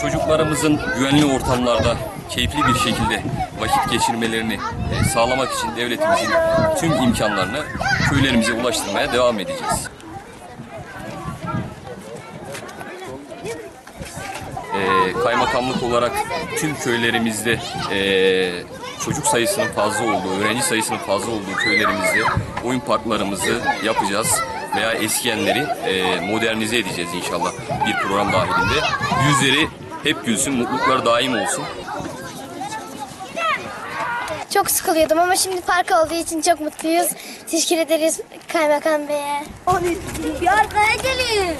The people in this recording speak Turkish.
Çocuklarımızın güvenli ortamlarda keyifli bir şekilde vakit geçirmelerini e, sağlamak için devletimizin tüm imkanlarını köylerimize ulaştırmaya devam edeceğiz. E, kaymakamlık olarak tüm köylerimizde e, çocuk sayısının fazla olduğu, öğrenci sayısının fazla olduğu köylerimizde oyun parklarımızı yapacağız veya eskiyenleri e, modernize edeceğiz inşallah bir program dahilinde. Yüzleri hep gülsün, mutluluklar daim olsun. Çok sıkılıyordum ama şimdi park olduğu için çok mutluyuz. Teşekkür ederiz Kaymakam Bey'e. Bir arkaya gelin.